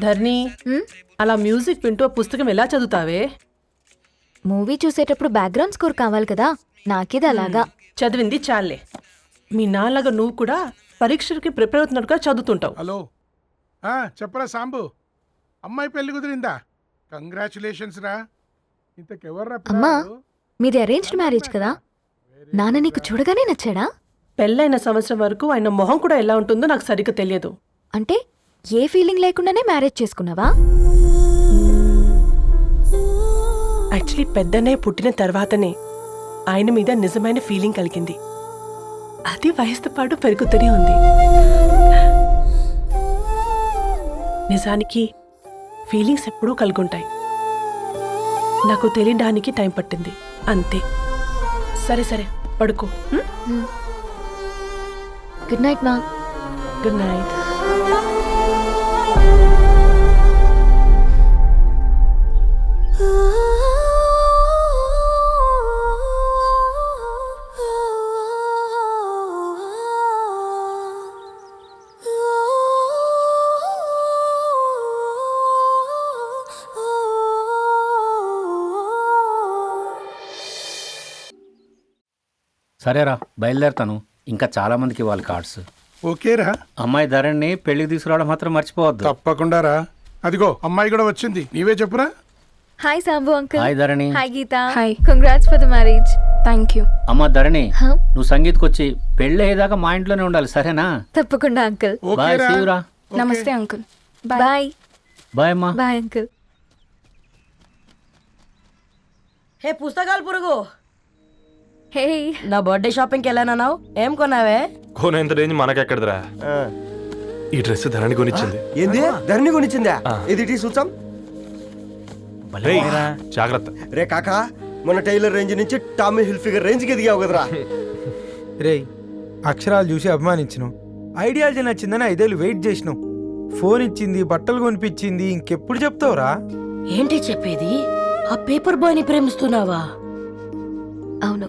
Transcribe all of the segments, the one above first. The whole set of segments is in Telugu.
ధర్ని అలా మ్యూజిక్ వింటూ ఆ పుస్తకం ఎలా చదువుతావే? మూవీ చూసేటప్పుడు బ్యాక్గ్రౌండ్ స్కోర్ కావాలి కదా? నాకిది అలాగా. చదివింది చాలే. మీ నాన్నగా నువ్వు కూడా పరీక్షలకి ప్రిపేర్ అవుతున్నట్టుగా చదువుతుంటావు. హలో. ఆ, చెప్పరా సాంబు. అమ్మాయి పెళ్ళి కుదిరిందా? కంగ్రాచులేషన్స్ రా. ఇంతకెవర్రా అమ్మా? మీది అరేంజ్డ్ మ్యారేజ్ కదా? నాన్న నీకు చూడగానే నచ్చాడా? పెళ్ళైన సంవత్సరం వరకు ఆయన మొహం కూడా ఎలా ఉంటుందో నాకు సరిగ్గా తెలియదు. అంటే ఏ ఫీలింగ్ లేకుండానే మ్యారేజ్ చేసుకున్నావా? యాక్చువల్లీ పెద్దనే పుట్టిన తర్వాతనే ఆయన మీద నిజమైన ఫీలింగ్ కలిగింది. అది వయసుతో పాటు పెరుగుతూనే ఉంది. నిజానికి ఫీలింగ్స్ ఎప్పుడూ కలుగుంటాయి. నాకు తెలియడానికి టైం పట్టింది. అంతే. సరే సరే పడుకో? గుడ్ నైట్ మా గుడ్ నైట్ సరేరా బయలుదేరుతాను. ఇంకా చాలా మందికి ఇవ్వాలి కార్డ్స్. ఓకేరా అమ్మాయి ధరణి పెళ్ళికి తీసుకురావడం మాత్రం మర్చిపోవద్దు. తప్పకుండా రా. అదిగో అమ్మాయి కూడా వచ్చింది. నీవే చెప్పురా. Hi Sambu uncle hi Dharani. Hi Geetha. Hi. Congrats for the marriage thank you అమ్మ ధరణి? నువ్వు సంగీత్కి వచ్చి పెళ్ళి అయ్యేదాకా మా ఇంట్లోనే ఉండాలి సరేనా? తప్పకుండా అంకుల్ బాయ్ ఓకేరా సీవురా నమస్తే అంకుల్ బాయ్ బాయ్ అమ్మా. బాయ్ అంకుల్ హే పుస్తకాలు పురుగు. హే. నా బర్త్డే షాపింగ్కి వెళ్ళానన్నావు? ఏం కొన్నావే? కోనేంత రేంజ్ మనకెక్కడదిరా? ఈ డ్రెస్ ధరణి కొనిచ్చింది. ఏంది? ధరణి కొనిచ్చిందా? ఇది టీ సూచం రేయ్, జాగ్రత్త. రే కాకా మన టైలర్ రేంజ్ నుంచి టామీ హిల్ఫిగర్ రేంజ్కి ఎదిగావు కదరా. రేయ్ అక్షరాలు చూసి అభిమానించను. ఐడియాలజీ నచ్చిందని ఐదేళ్ళు వెయిట్ చేసినావు ఫోన్ ఇచ్చింది బట్టలు కొనిపించింది ఇంకెప్పుడు చెప్తావురా? ఏంటి చెప్పేది? ఆ పేపర్ బాయ్ని ప్రేమిస్తున్నావా? అవును.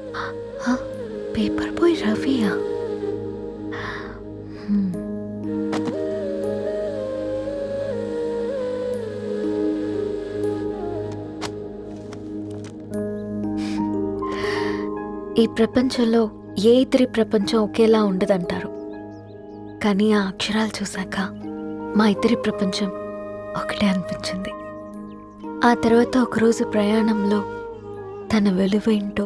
పేపర్ బాయ్ రవియా ఈ ప్రపంచంలో ఏ ఇద్దరి ప్రపంచం ఒకేలా ఉండదంటారు? కానీ ఆ అక్షరాలు చూశాక మా ఇద్దరి ప్రపంచం ఒకటే అనిపించింది. ఆ తర్వాత ఒకరోజు ప్రయాణంలో తన వెలువేంటో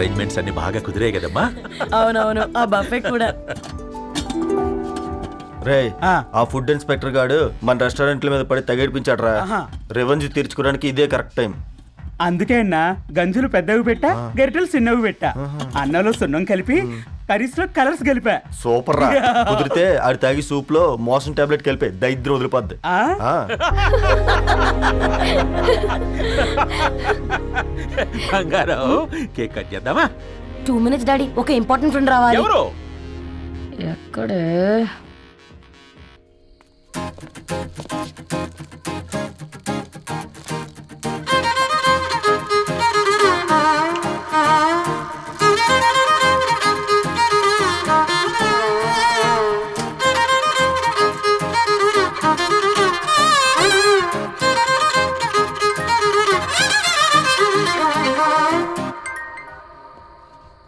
అరేంజ్మెంట్స్ అన్ని బాగా కుదిరాయి కదమ్మా. అవునవును ఆ బఫే కూడా. రే ఆ. ఫుడ్ ఇన్స్పెక్టర్ గాడు మన రెస్టారెంట్ల మీద పడి తగేడిపించాడు రా రెవెన్యూ తీర్చుకోవడానికి ఇదే కరెక్ట్ టైం అందుకే అన్న గంజులు పెద్దవి పెట్టా గరిటెలు చిన్నవి పెట్టా. అన్నంలో సున్నం కలిపి కర్రీస్లో కలర్స్ కలిపా. సూపర్ రా. కుదిరితే ఆడి తాగి సూప్లో మోషన్ టాబ్లెట్ కలిపే దరిద్రం వదిలిపోద్ది. ఆ? ఆ, బంగారం కేక్ కట్ చేద్దామా? టూ మినిట్స్ డాడీ ఒక ఇంపార్టెంట్ ఫ్రెండ్ రావాలి. ఎవరు? ఎక్కడే?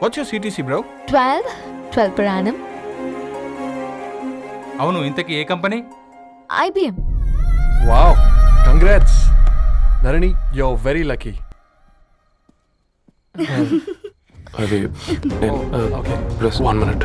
what's your CTC bro twelve twelve per annum. అవును ఇంతకీ ఏ కంపెనీ? IBM వావ్ కంగ్రాట్స్ నరణి యో వెరీ లక్కీ అది ఓకే ప్లస్ వన్ మినిట్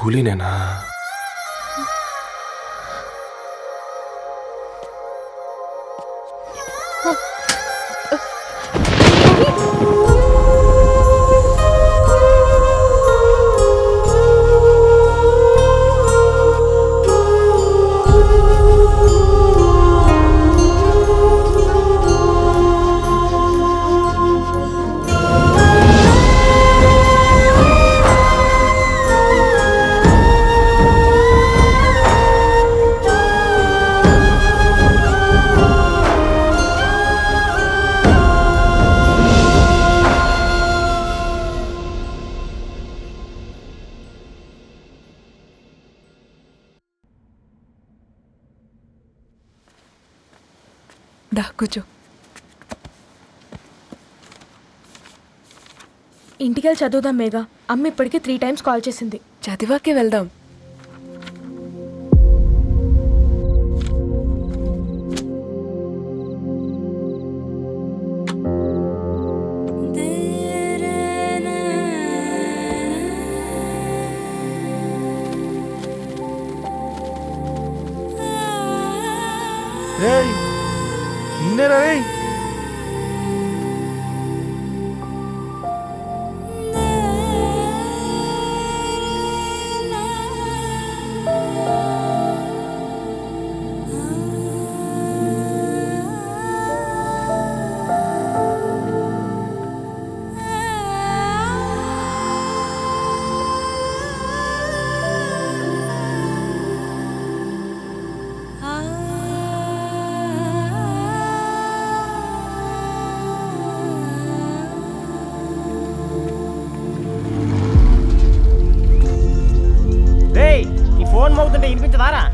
కూలీనేనా దా కూర్చో. ఇంటికెళ్ళి చదువుదాం మేఘా. అమ్మ ఇప్పటికీ త్రీ టైమ్స్ కాల్ చేసింది. చదివాకే వెళ్దాం.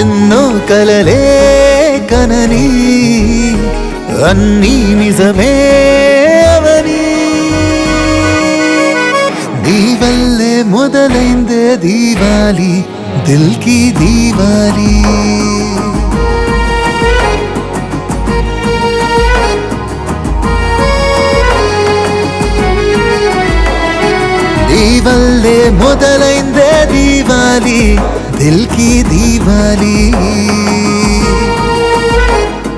ఎన్నో కలలే కనని అన్నీ నిజమే అవని నీ వల్లే మొదలైందే దీవాలి దిల్ కి దీవాలి నీ వల్లే మొదలైందే దీవాలి दिल की दीवानी।